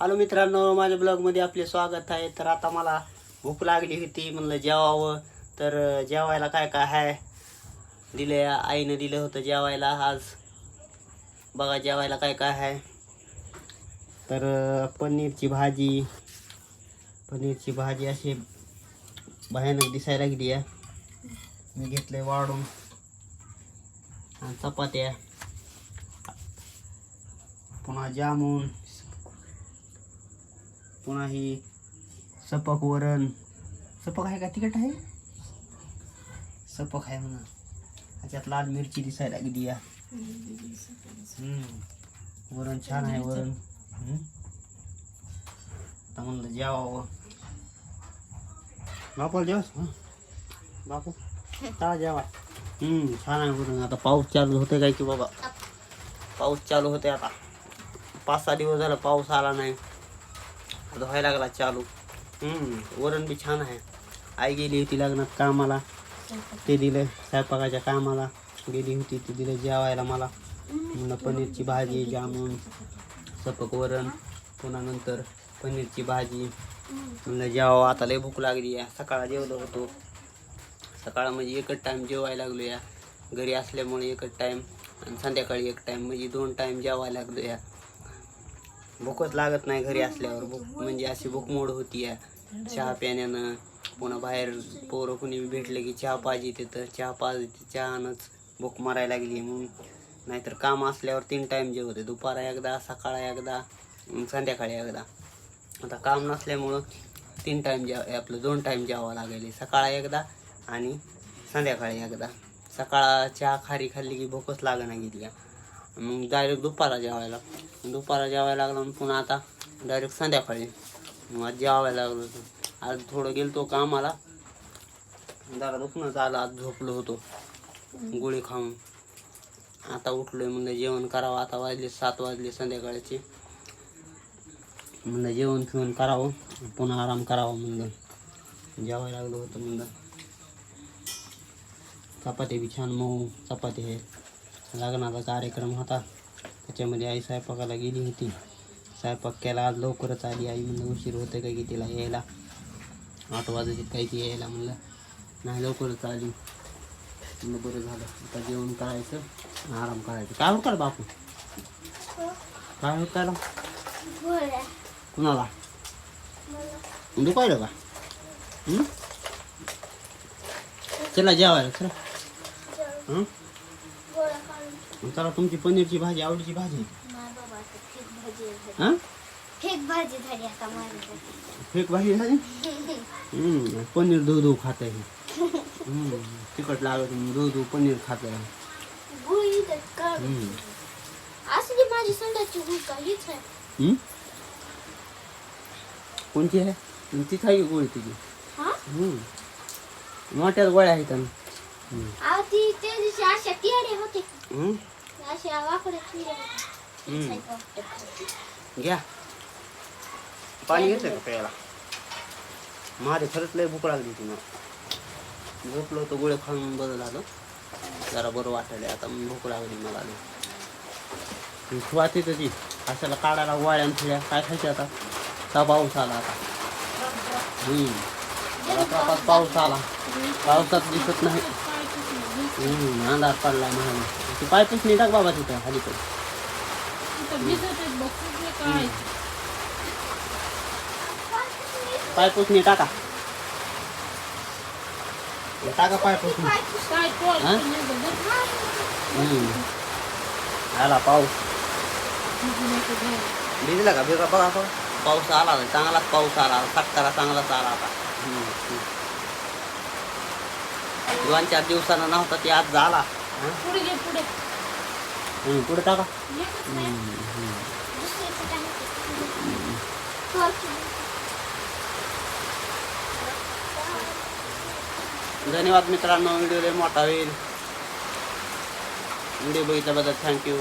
Hello मित्रांनो माझ्या ब्लॉगमध्ये आपले स्वागत आहे. तर आता मला भूक लागली होती म्हणलं जेवावं. तर जेवायला काय काय आहे दिले आईनं दिलं होतं जेवायला आज. बघा जेवायला काय काय आहे तर पनीरची भाजी. पनीरची भाजी अशी भयानक दिसायला लागली आहे. मी घेतलंय वाढून. आणि चपात्या. पुन्हा जामून. पुन्हा ही सपक वरण. सपक आहे का? तिखट आहे? सपक आहे म्हणा. ह्याच्यात लाल मिरची दिसायला लागली या. वरण छान आहे वरण. आता म्हणलं जेवावं. बापूला जेवास हं. बापू जेवा. हम्म छान आहे वरण. आता पाऊस चालू होते काय की बाबा. पाऊस चालू होते आता. पाच सहा दिवस झाला पाऊस आला नाही. आता व्हायला लागला चालू. हम्म. वरण बी छान आहे. आई गेली होती लग्नात कामाला. ते दिलं स्वयंपाकाच्या कामाला. गेली होती ते दिलं जेवायला मला. म्हणलं पनीरची भाजी जामून सपक वरण पुन्हा नंतर पनीरची भाजी. म्हणलं जेवावं आता लय भूक लागली आहे सकाळ जेवलो होतो. सकाळ म्हणजे एकच टाईम जेवायला लागलो या. घरी असल्यामुळे एकच टाईम आणि संध्याकाळी एक टाईम म्हणजे दोन टाईम जेवायला लागलो या. भूकच लागत नाही घरी असल्यावर. भूक म्हणजे अशी भूक मोड होती या. चहा प्याण्यानं पुन्हा बाहेर पोरं कुणी भेटलं की चहा पाहिजे तिथं. चहा पाहिजे चहानंच भूक मारायला लागली म्हणून. नाहीतर काम असल्यावर तीन टाईम जेवते. दुपारा एकदा सकाळ एकदा संध्याकाळी एकदा. आता काम नसल्यामुळं तीन टाईम जेव आपलं दोन टाईम जेवावं लागेल. सकाळ एकदा आणि संध्याकाळी एकदा. सकाळ चहा खारी खाल्ली की भूकच लागणं गेली मग डायरेक्ट दुपारा जेवायला दुपारा जेवायला लागला पुन्हा आता डायरेक्ट संध्याकाळी. मग आज जेवायला लागलो आज थोडं गेलतो कामाला. जरा दुखणं आलं आज झोपलो होतो. गोळी खाऊन. आता उठलोय म्हणजे जेवण करावं. आता वाजले सात वाजले संध्याकाळचे. म्हणलं जेवण फिवण करावं. पुन्हा आराम करावा म्हणलं. जेवायला लागलो होतं म्हणलं. चपाती बी छान मऊ चपाती आहे लग्नाचा कार्यक्रम होता. त्याच्यामध्ये आई स्वयंपाकाला गेली होती. स्वयंपाक केला. आज लवकरच आली. आई म्हणलं उशीर होतं काय की तिला यायला? आठ वाजायचे काही ती यायला म्हणलं नाही लवकरच आली. म्हणलं बरं झालं. आता जेवण करायचं आराम करायचं. काय होत बापू? काय होत कुणाला? दुपायला का? चला जेवायला चला. हं? चला तुमची पनीरची भाजी आवडीची भाजी. हां? फेक भाजी झाली आता माझ्यासाठी फेक भाजी झाली? हं, पनीर दूध दूध खात आहे हं, तिखट लागत दूध दूध पनीर खात आहे गुळी तर काढ. असली माझी संडाची गुळ का? हीच आहे? कोणती आहे? ती खाई गोळी तुझी हा. मोठ्याच गोळ्या आहेत ती त्या दिवशी अशा तियाडे घ्या पाणी घेतलं का प्यायला माझे खरंच लय भूक लागली मला झोपलो होतो गोळे खाऊन बरं झालं जरा बरं वाटायला आता भूक लागली मला येत ती अशाला काढायला वाळ्या फिळ्या काय खायचं आता का पाऊस आला आता हम्म. पाऊस आला पावसात दिसत नाही अंधार पडलाय म्हणून तू पाय पुसणी टाक बाबा तिथं खाली पण पाय पुसणी टाका टाका पाय पुसणी हम्म. आला पाऊस भिजला का भिजला बघा बघा पाऊस आला नाही. चांगलाच पाऊस आला सत्तारा चांगलाच आला आता हम्म, हम्म. दोन चार दिवसानं नव्हता ते आज झाला. हं? पुढे घे पुढे. हम्म, पुढे टाका. एकच नाही. काय धन्यवाद मित्रांनो व्हिडिओ लय मोठा होईल. व्हिडिओ बघितल्याबद्दल थँक्यू.